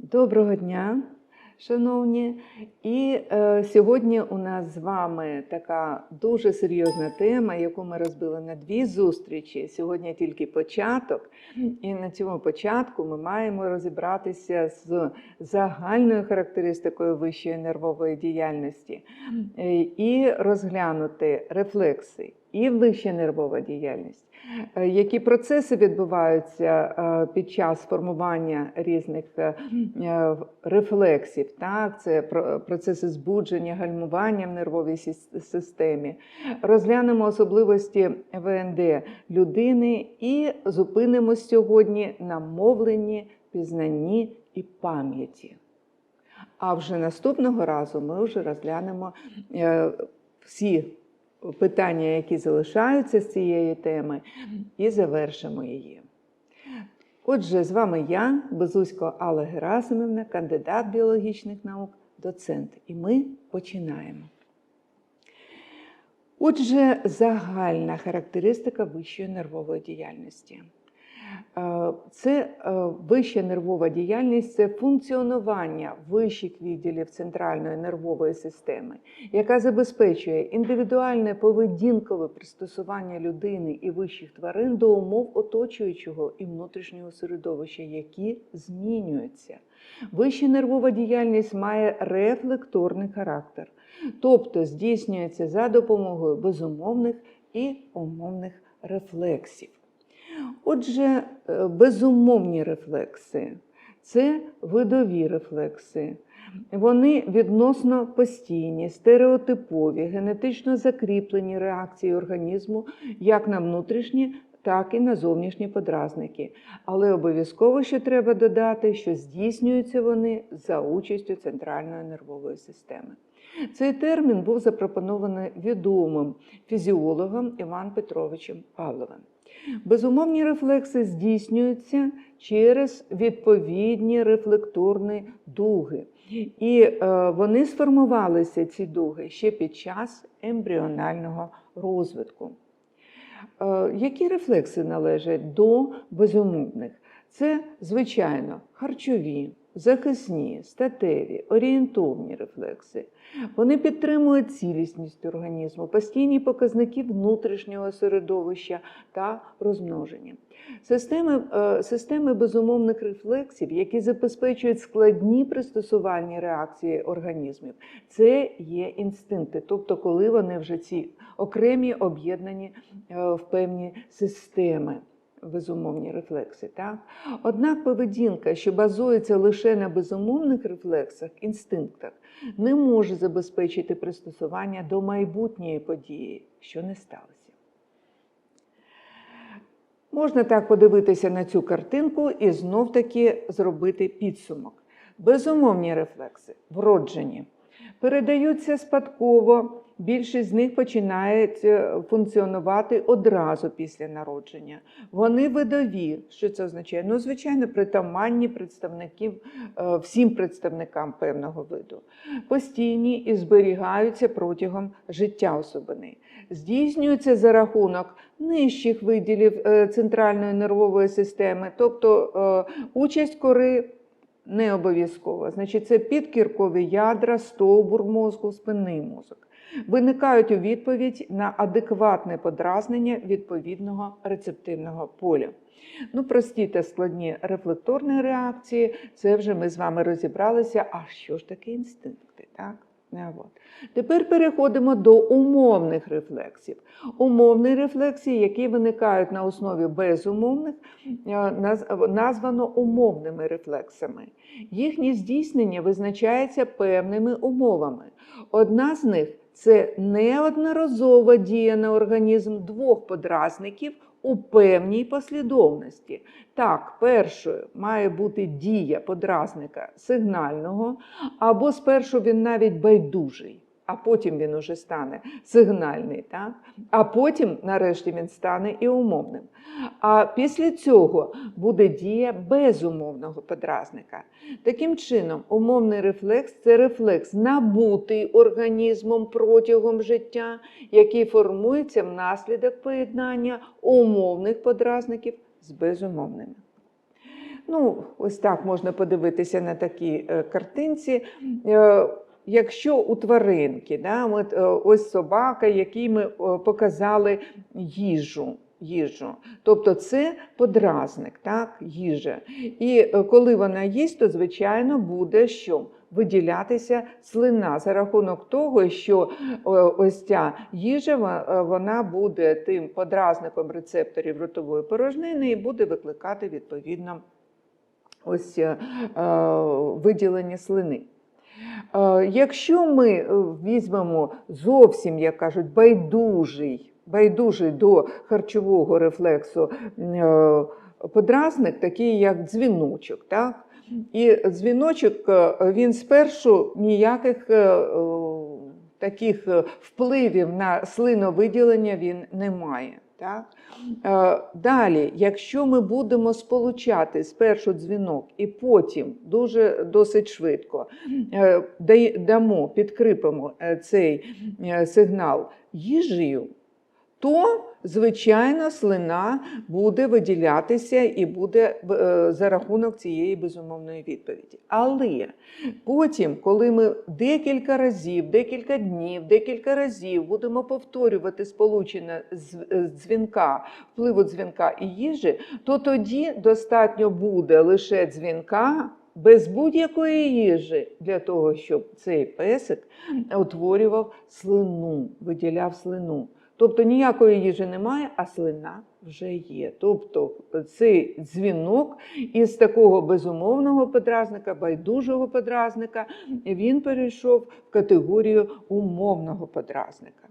Доброго дня, шановні. І е, сьогодні у нас з вами така дуже серйозна тема, яку ми розбили на дві зустрічі. Сьогодні тільки початок. І на цьому початку ми маємо розібратися з загальною характеристикою вищої нервової діяльності е, і розглянути рефлекси і вища нервова діяльність. Е, Які процеси відбуваються е, під час формування різних е, рефлексів? Так, це процеси збудження, гальмування в нервовій системі. Розглянемо особливості ВНД людини і зупинимось сьогодні на мовленні, пізнанні і пам'яті. А вже наступного разу ми вже розглянемо всі питання, які залишаються з цієї теми, і завершимо її. Отже, з вами я, Безусько Алла Герасимівна, кандидат біологічних наук, доцент. І ми починаємо. Отже, загальна характеристика вищої нервової діяльності. Е, Це е, вища нервова діяльність це функціонування вищих відділів центральної нервової системи, яка забезпечує індивідуальне поведінкове пристосування людини і вищих тварин до умов оточуючого і внутрішнього середовища, які змінюються. Вища нервова діяльність має рефлекторний характер, тобто здійснюється за допомогою безумовних і умовних рефлексів. Отже, е, безумовні рефлекси це видові рефлекси. Вони відносно постійні, стереотипові, генетично закріплені реакції організму як на внутрішні, так і на зовнішні подразники. Але обов'язково ще треба додати, що здійснюються вони за участю центральної нервової системи. Цей термін був запропонований відомим фізіологом Іван Петровичем Павловим. Безумовні рефлекси здійснюються через відповідні рефлекторні дуги. І е, вони сформувалися, ці дуги, ще під час ембріонального розвитку. Е, Які рефлекси належать до безумовних? Це, звичайно, харчові, захисні, статеві, орієнтовні рефлекси. Вони підтримують цілісність організму, постійні показники внутрішнього середовища та розмноження. Системи, е, системи безумовних рефлексів, які забезпечують складні пристосувальні реакції організмів, це є інстинкти, тобто коли вони вже ці окремі об'єднані е, в певні системи. Безумовні рефлекси. Так? Однак поведінка, що базується лише на безумовних рефлексах, інстинктах, не може забезпечити пристосування до майбутньої події, що не сталося. Можна так подивитися на цю картинку і знов-таки зробити підсумок. Безумовні рефлекси, вроджені, передаються спадково. Більшість з них починають е, функціонувати одразу після народження. Вони видові. Що це означає? Ну, звичайно, притаманні представників е, всім представникам певного виду. Постійні і зберігаються протягом життя особини. Здійснюються за рахунок нижчих виділів е, центральної нервової системи, тобто участь кори не обов'язково. Значить, це підкіркові ядра, стовбур мозку, спинний мозок. Виникають у відповідь на адекватне подразнення відповідного рецептивного поля. Ну, прості та складні рефлекторні реакції, це вже ми з вами розібралися. А що ж таке інстинкти? Так? Е. Тепер переходимо до умовних рефлексів. Умовні рефлексії, які виникають на основі безумовних, е, названо умовними рефлексами. Їхнє здійснення визначається певними умовами. Одна з них це неодноразова дія на організм двох подразників у певній послідовності. Так, першою має бути дія подразника сигнального, або спершу він навіть байдужий, а потім він уже стане сигнальний, так? а потім, нарешті, він стане і умовним. А після цього буде дія безумовного подразника. Таким чином, умовний рефлекс це рефлекс, набутий організмом протягом життя, який формується внаслідок поєднання умовних подразників з безумовними. Ну, ось так можна подивитися на такій е, картинці. Якщо у тваринки, да, от, е, ось собака, якій ми е, показали їжу. їжу. Тобто це подразник, так, їжа. І е, коли вона їсть, то звичайно буде що? Виділятися слина за рахунок того, що ось ця їжа вона буде тим подразником рецепторів ротової порожнини і буде викликати відповідно ось виділення слини. Якщо ми е, візьмемо зовсім, як кажуть, байдужий, байдужий до харчового рефлексу е, подразник, такий як дзвіночок, так? І дзвіночок е, він спершу ніяких таких впливів на слиновиділення він не має. Так? Е, Далі, якщо ми будемо сполучати спершу дзвінок і потім дуже досить швидко е, дамо, підкріпимо е, цей сигнал їжею, то, звичайно, слина буде виділятися і буде е, за рахунок цієї безумовної відповіді. Але потім, коли ми декілька разів, декілька днів, декілька разів будемо повторювати сполучення з- е, дзвінка, впливу дзвінка і їжі, то тоді достатньо буде лише дзвінка. Без будь-якої їжі для того, щоб цей песик утворював слину, виділяв слину. Тобто ніякої їжі немає, а слина вже є. Тобто цей дзвінок із такого безумовного подразника, байдужого подразника, він перейшов в категорію умовного подразника.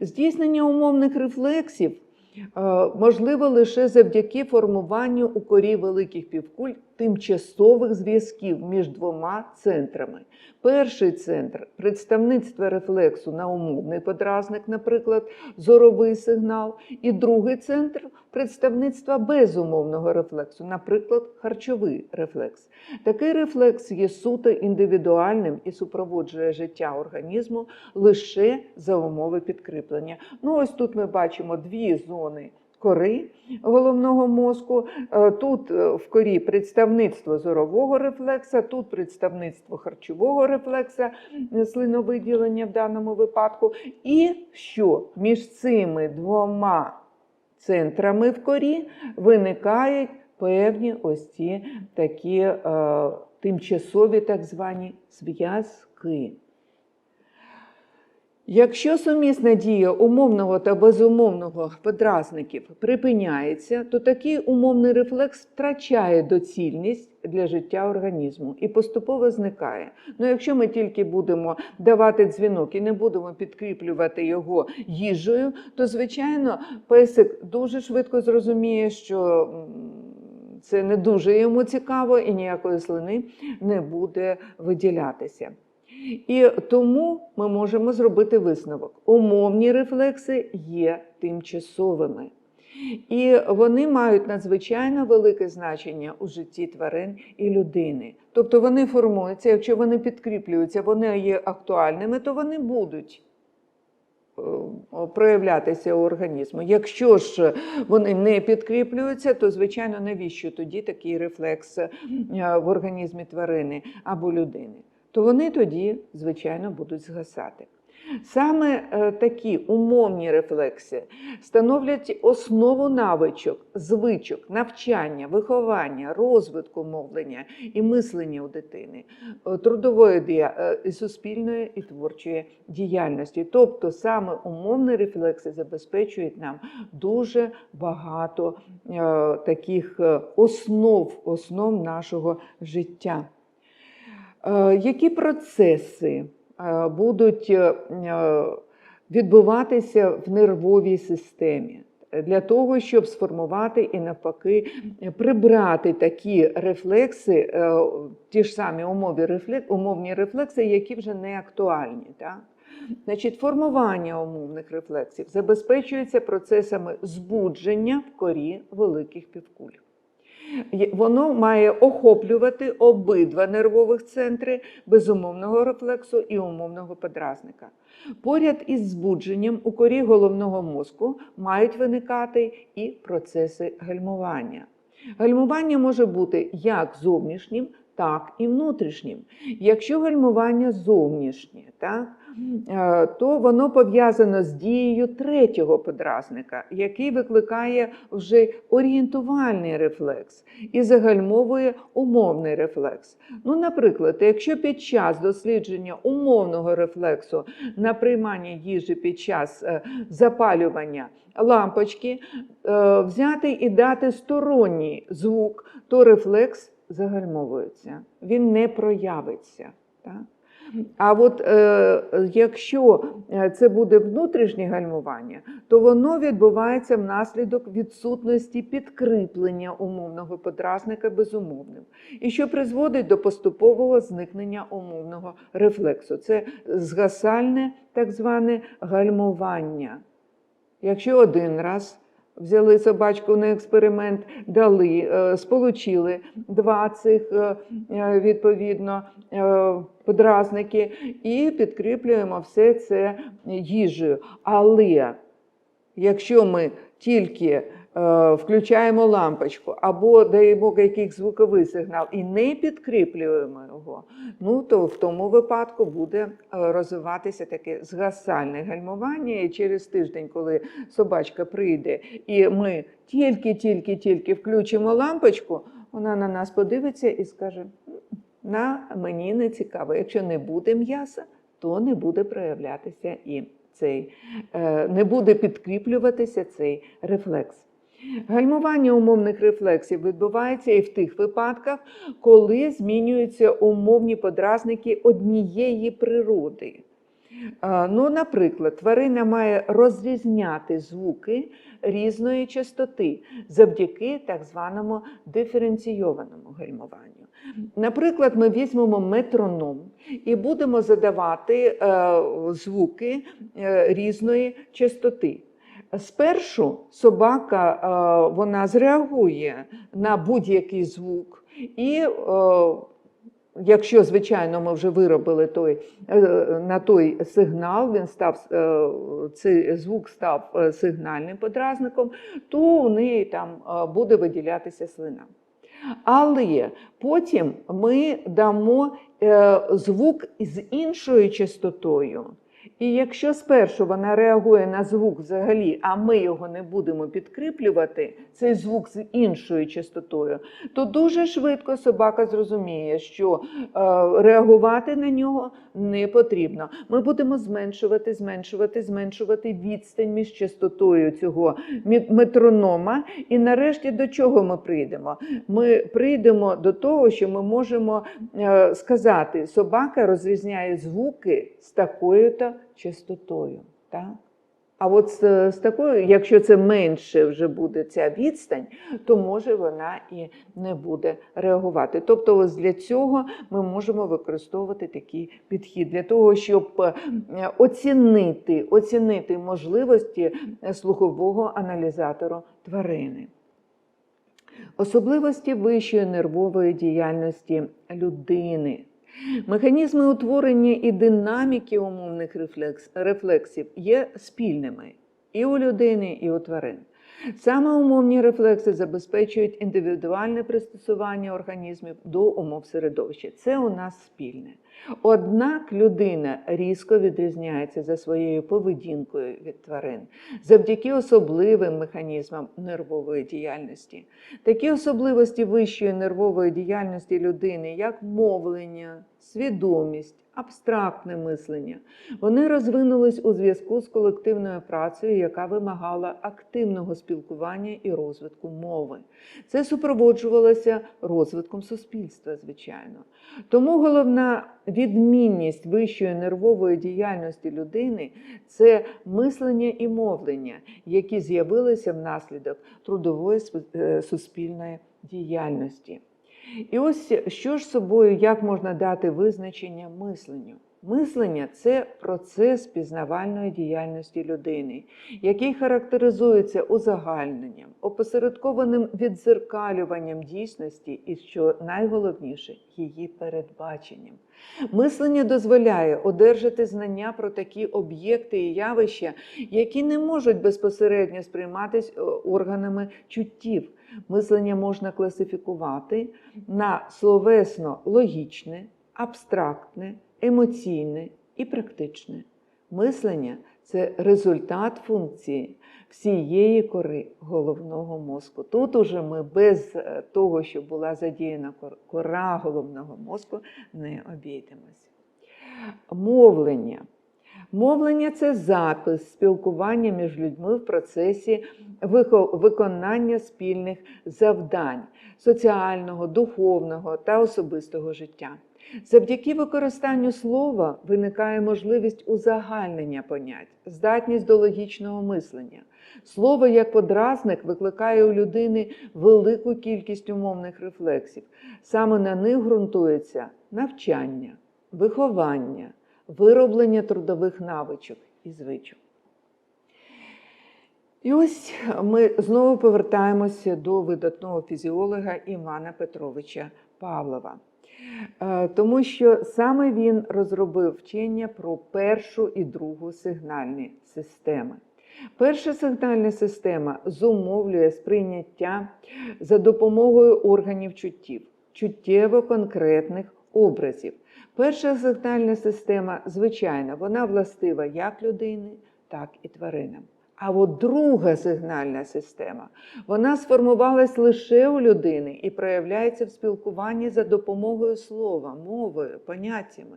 Здійснення умовних рефлексів е, можливо лише завдяки формуванню у корі великих півкуль тимчасових зв'язків між двома центрами. Перший центр представництво рефлексу на умовний подразник, наприклад, зоровий сигнал, і другий центр представництва безумовного рефлексу, наприклад, харчовий рефлекс. Такий рефлекс є суто індивідуальним і супроводжує життя організму лише за умови підкріплення. Ну, ось тут ми бачимо дві зони. Кори головного мозку. Е, Тут е, в корі представництво зорового рефлекса, тут представництво харчового рефлекса, е, слиновиділення в даному випадку. І що між цими двома центрами в корі виникають певні ось ці такі е, тимчасові так звані зв'язки. Якщо сумісна дія умовного та безумовного подразників припиняється, то такий умовний рефлекс втрачає доцільність для життя організму і поступово зникає. Ну, якщо ми тільки будемо давати дзвінок і не будемо підкріплювати його їжею, то звичайно песик дуже швидко зрозуміє, що це не дуже йому цікаво і ніякої слини не буде виділятися. І тому ми можемо зробити висновок. Умовні рефлекси є тимчасовими. І вони мають надзвичайно велике значення у житті тварин і людини. Тобто вони формуються, якщо вони підкріплюються, вони є актуальними, то вони будуть е, проявлятися у організму. Якщо ж вони не підкріплюються, то звичайно навіщо тоді такий рефлекс е, в організмі тварини або людини? То вони тоді, звичайно, будуть згасати. Саме е, такі умовні рефлекси становлять основу навичок, звичок, навчання, виховання, розвитку мовлення і мислення у дитини, е, трудової е, і суспільної і творчої діяльності. Тобто саме умовні рефлекси забезпечують нам дуже багато таких основ, основ нашого життя. Е, Які процеси е, будуть е, відбуватися в нервовій системі для того, щоб сформувати і навпаки прибрати такі рефлекси, ті ж самі умові умовні рефлекси, які вже не актуальні. Так? Значить, формування умовних рефлексів забезпечується процесами збудження в корі великих півкуль. Воно має охоплювати обидва нервових центри безумовного рефлексу і умовного подразника. Поряд із збудженням у корі головного мозку мають виникати і процеси гальмування. Гальмування може бути як зовнішнім, так і внутрішнім. Якщо гальмування зовнішнє, так, е, то воно пов'язано з дією третього подразника, який викликає вже орієнтувальний рефлекс і загальмовує умовний рефлекс. Ну, наприклад, якщо під час дослідження умовного рефлексу на приймання їжі під час е, запалювання лампочки е, взяти і дати сторонній звук, то рефлекс загальмовується, він не проявиться. Так? А от е, якщо е, це буде внутрішнє гальмування, то воно відбувається внаслідок відсутності підкріплення умовного подразника безумовним, і що призводить до поступового зникнення умовного рефлексу. Це згасальне так зване гальмування. Якщо один раз взяли собачку на експеримент, дали, е, сполучили два цих е, е, відповідно подразники і підкріплюємо все це їжею. Але якщо ми тільки включаємо лампочку або даємо якийсь звуковий сигнал і не підкріплюємо його, ну то в тому випадку буде е, розвиватися таке згасальне гальмування. І через тиждень, коли собачка прийде, і ми тільки-тільки-тільки включимо лампочку, вона на нас подивиться і скаже: на мені не цікаво. Якщо не буде м'яса, то не буде проявлятися і цей, е, не буде підкріплюватися цей рефлекс. Гальмування умовних рефлексів відбувається і в тих випадках, коли змінюються умовні подразники однієї природи. Ну, наприклад, тварина має розрізняти звуки різної частоти завдяки так званому диференційованому гальмуванню. Наприклад, ми візьмемо метроном і будемо задавати е, звуки е, різної частоти. Спершу собака е, вона зреагує на будь-який звук, і е, якщо, звичайно, ми вже виробили той, е, на той сигнал, він став, цей звук став сигнальним подразником, то у неї там буде виділятися слина. Але потім ми дамо звук з іншою частотою. І якщо спершу вона реагує на звук взагалі, а ми його не будемо підкріплювати, цей звук з іншою частотою, то дуже швидко собака зрозуміє, що е, реагувати на нього не потрібно. Ми будемо зменшувати, зменшувати, зменшувати відстань між частотою цього метронома. І нарешті до чого ми прийдемо? Ми прийдемо до того, що ми можемо е, сказати, собака розрізняє звуки з такою-то частотою. Так? А от з, з такою, якщо це менше вже буде ця відстань, то може вона і не буде реагувати. Тобто, ось для цього ми можемо використовувати такий підхід, для того, щоб е, оцінити, оцінити можливості е, слухового аналізатору тварини. Особливості вищої нервової діяльності людини. Механізми утворення і динаміки умовних рефлекс- рефлексів є спільними і у людини, і у тварин. Саме умовні рефлекси забезпечують індивідуальне пристосування організмів до умов середовища. Це у нас спільне. Однак людина різко відрізняється за своєю поведінкою від тварин завдяки особливим механізмам нервової діяльності. Такі особливості вищої нервової діяльності людини, як мовлення, свідомість, абстрактне мислення, вони розвинулись у зв'язку з колективною працею, яка вимагала активного спілкування і розвитку мови. Це супроводжувалося розвитком суспільства, звичайно. Тому головна відмінність вищої нервової діяльності людини це мислення і мовлення, які з'явилися внаслідок трудової е, суспільної діяльності. І ось що ж собою, як можна дати визначення мисленню? Мислення це процес пізнавальної діяльності людини, який характеризується узагальненням, опосередкованим відзеркалюванням дійсності і, що найголовніше, її передбаченням. Мислення дозволяє одержати знання про такі об'єкти і явища, які не можуть безпосередньо сприйматись е, органами чуттів. Мислення можна класифікувати на словесно логічне, абстрактне, емоційне і практичне. Мислення це результат функції всієї кори головного мозку. Тут уже ми без е, того, щоб була задіяна кора головного мозку, не обійдемось. Мовлення. Мовлення це запис спілкування між людьми в процесі виконання спільних завдань соціального, духовного та особистого життя. Завдяки використанню слова виникає можливість узагальнення понять, здатність до логічного мислення. Слово як подразник викликає у людини велику кількість умовних рефлексів. Саме на них ґрунтується навчання, виховання, вироблення трудових навичок і звичок. І ось ми знову повертаємося до видатного фізіолога Івана Петровича Павлова. Е, Тому що саме він розробив вчення про першу і другу сигнальні системи. Перша сигнальна система зумовлює сприйняття за допомогою органів чуттів, чуттєво конкретних образів. Перша сигнальна система, звичайно, вона властива як людині, так і тваринам. А от друга сигнальна система, вона сформувалась лише у людини і проявляється в спілкуванні за допомогою слова, мовою, поняттями.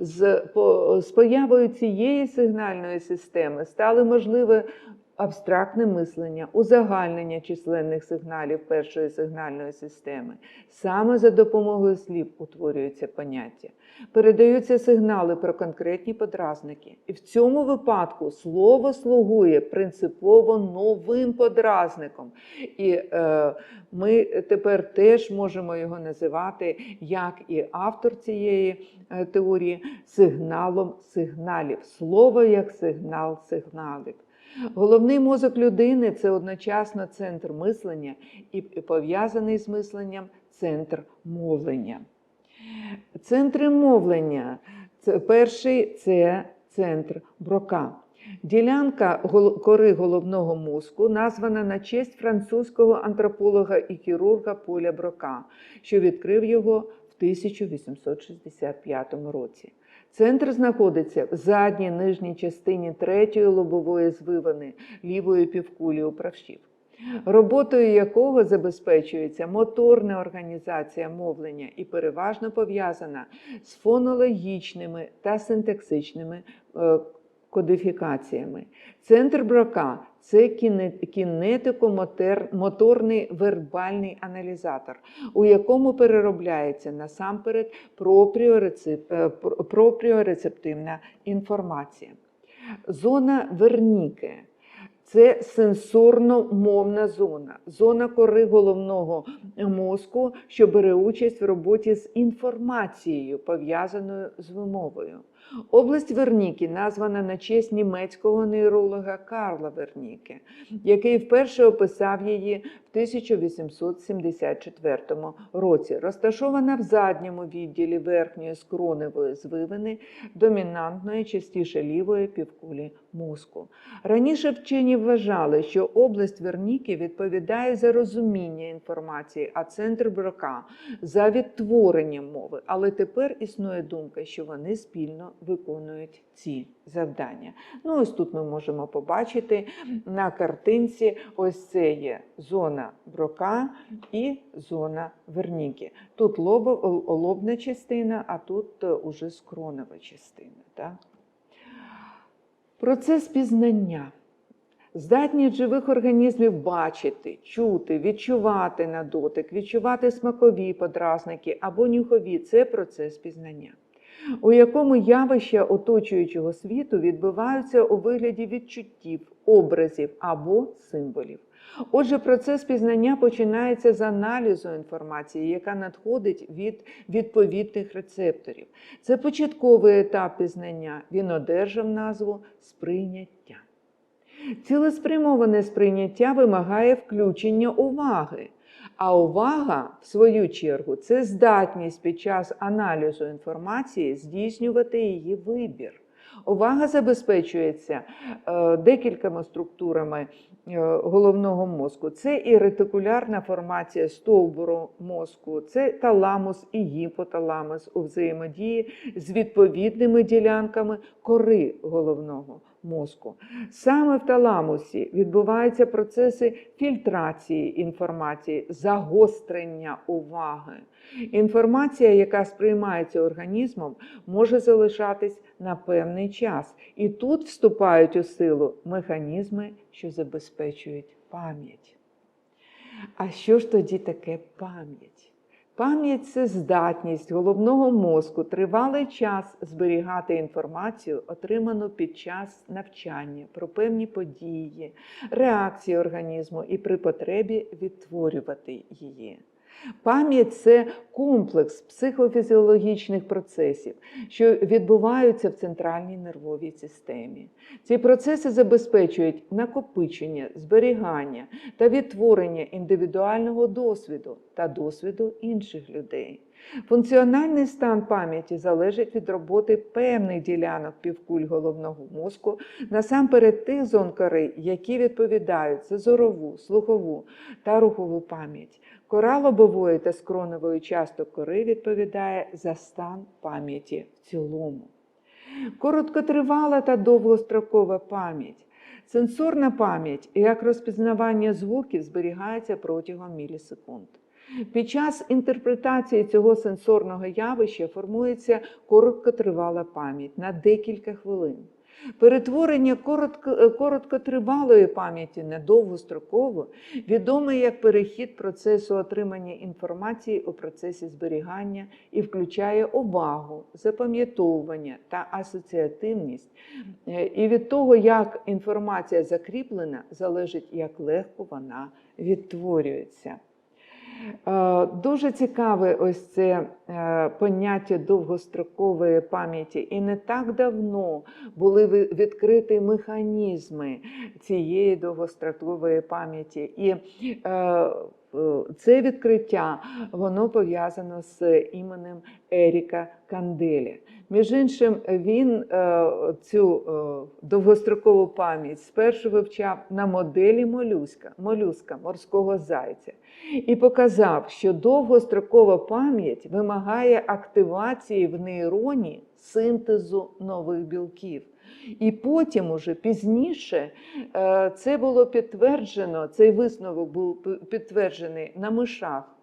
З, по, з появою цієї сигнальної системи стали можливі абстрактне мислення, узагальнення численних сигналів першої сигнальної системи. Саме за допомогою слів утворюються поняття. Передаються сигнали про конкретні подразники. І в цьому випадку слово слугує принципово новим подразником. І е, ми тепер теж можемо його називати, як і автор цієї е, теорії, сигналом сигналів. Слово як сигнал сигналів. Головний мозок людини це одночасно центр мислення і пов'язаний з мисленням центр мовлення. Центри мовлення. Це перший це центр брока. Ділянка кори головного мозку названа на честь французького антрополога і хірурга Поля Брока, що відкрив його в 1865 році. Центр знаходиться в задній нижній частині третьої лобової звивини лівої півкулі управшів, роботою якого забезпечується моторна організація мовлення і переважно пов'язана з фонологічними та синтаксичними е, кодифікаціями. Центр брака це кінетико-моторний вербальний аналізатор, у якому переробляється насамперед е, пропріорецептивна інформація. Зона Верніке це сенсорно-мовна зона, зона кори головного мозку, що бере участь в роботі з інформацією, пов'язаною з вимовою. Область Верніки названа на честь німецького нейролога Карла Верніке, який вперше описав її в 1874 році. Розташована в задньому відділі верхньої скроневої звивини домінантної, частіше лівої півкулі мозку. Раніше вчені вважали, що область Верніки відповідає за розуміння інформації, а центр брока за відтворення мови. Але тепер існує думка, що вони спільно виконують ці завдання. Ну, ось тут ми можемо побачити на картинці: ось це є зона брока і зона Верніки. Тут лобо, лобна частина, а тут е, уже скронова частина. Так? Процес пізнання. Здатність живих організмів бачити, чути, відчувати на дотик, відчувати смакові подразники або нюхові це процес пізнання, у якому явища оточуючого світу відбуваються у вигляді відчуттів, образів або символів. Отже, процес пізнання починається з аналізу інформації, яка надходить від відповідних рецепторів. Це початковий етап пізнання. Він одержав назву сприйняття. Цілеспрямоване сприйняття вимагає включення уваги. А увага, в свою чергу, це здатність під час аналізу інформації здійснювати її вибір. Увага забезпечується е, декількома структурами е, головного мозку. Це і ретикулярна формація стовбуру мозку, це таламус і гіпоталамус у взаємодії з відповідними ділянками кори головного мозку. Саме в таламусі відбуваються процеси фільтрації інформації, загострення уваги. Інформація, яка сприймається організмом, може залишатись на певний час. І тут вступають у силу механізми, що забезпечують пам'ять. А що ж тоді таке пам'ять? Пам'ять це здатність головного мозку тривалий час зберігати інформацію, отриману під час навчання про певні події, реакції організму і при потребі відтворювати її. Пам'ять це комплекс психофізіологічних процесів, що відбуваються в центральній нервовій системі. Ці процеси забезпечують накопичення, зберігання та відтворення індивідуального досвіду та досвіду інших людей. Функціональний стан пам'яті залежить від роботи певних ділянок півкуль головного мозку, насамперед тих зон кори, які відповідають за зорову, слухову та рухову пам'ять. Кора лобової та скроневої часток кори відповідає за стан пам'яті в цілому. Короткотривала та довгострокова пам'ять. Сенсорна пам'ять, як розпізнавання звуків, зберігається протягом мілісекунд. Під час інтерпретації цього сенсорного явища формується короткотривала пам'ять на декілька хвилин. Перетворення коротко, короткотривалої пам'яті на довгострокову відоме як перехід процесу отримання інформації у процесі зберігання і включає увагу, запам'ятовування та асоціативність. І від того, як інформація закріплена, залежить, як легко вона відтворюється. Е, Дуже цікаве ось це е, поняття довгострокової пам'яті, і не так давно були відкриті механізми цієї довгострокової пам'яті. І е, це відкриття воно пов'язано з іменем Еріка Канделі. Між іншим, він е, цю е, довгострокову пам'ять спершу вивчав на моделі молюска, молюска морського зайця і показав, що довгострокова пам'ять вимагає активації в нейроні синтезу нових білків. І потім, уже пізніше, е, це було підтверджено, цей висновок був підтверджений на мишах.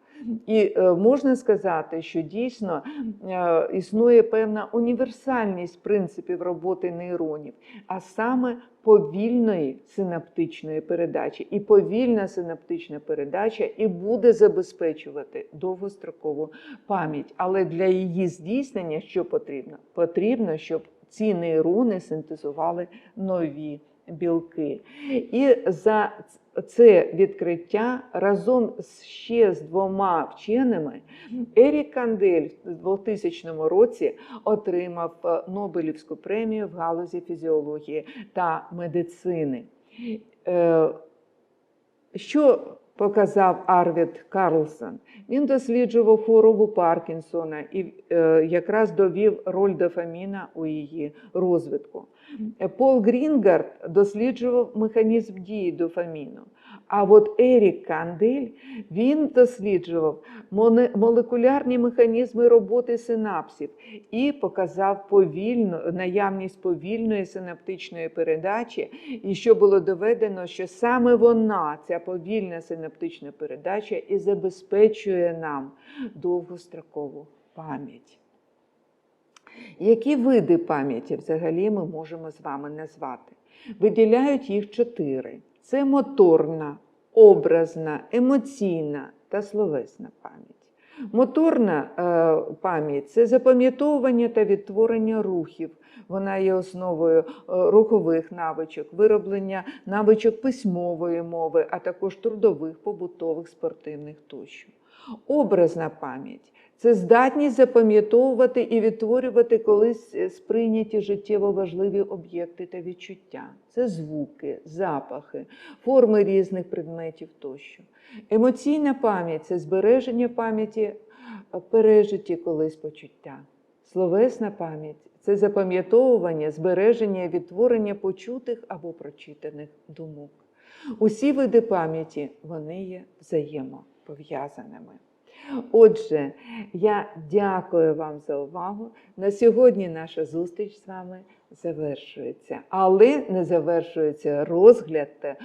І е, можна сказати, що дійсно е, існує певна універсальність принципів роботи нейронів, а саме повільної синаптичної передачі. І повільна синаптична передача і буде забезпечувати довгострокову пам'ять. Але для її здійснення що потрібно? Потрібно, щоб ці нейрони синтезували нові білки. І за це відкриття разом ще з двома вченими Ерік Кандель в 2000 році отримав е, Нобелівську премію в галузі фізіології та медицини. Е, Що показав Арвід Карлсон? Він досліджував хворобу Паркінсона і е, якраз довів роль дофаміна у її розвитку. Пол Грінгард досліджував механізм дії дофаміну. А от Ерік Кандель він досліджував молекулярні механізми роботи синапсів і показав повільну наявність повільної синаптичної передачі, і що було доведено, що саме вона, ця повільна синаптична передача, і забезпечує нам довгострокову пам'ять. Які види пам'яті взагалі ми можемо з вами назвати? Виділяють їх чотири: це моторна, образна, емоційна та словесна пам'ять. Моторна е, пам'ять це запам'ятовування та відтворення рухів. Вона є основою е, рухових навичок, вироблення навичок письмової мови, а також трудових, побутових, спортивних тощо. Образна пам'ять це здатність запам'ятовувати і відтворювати колись е, сприйняті життєво важливі об'єкти та відчуття. Це звуки, запахи, форми різних предметів тощо. Емоційна пам'ять це збереження пам'яті е, пережиті колись почуття. Словесна пам'ять це запам'ятовування, збереження і відтворення почутих або прочитаних думок. Усі види пам'яті вони є взаємопов'язаними. Отже, я дякую вам за увагу. На сьогодні наша зустріч з вами завершується, але не завершується розгляд е,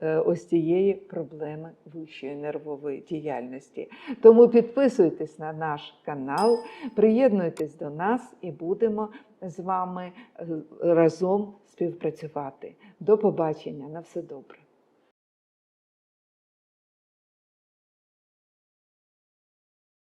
е, ось цієї проблеми вищої нервової діяльності. Тому підписуйтесь на наш канал, приєднуйтесь до нас і будемо з вами е, разом співпрацювати. До побачення, на все добре.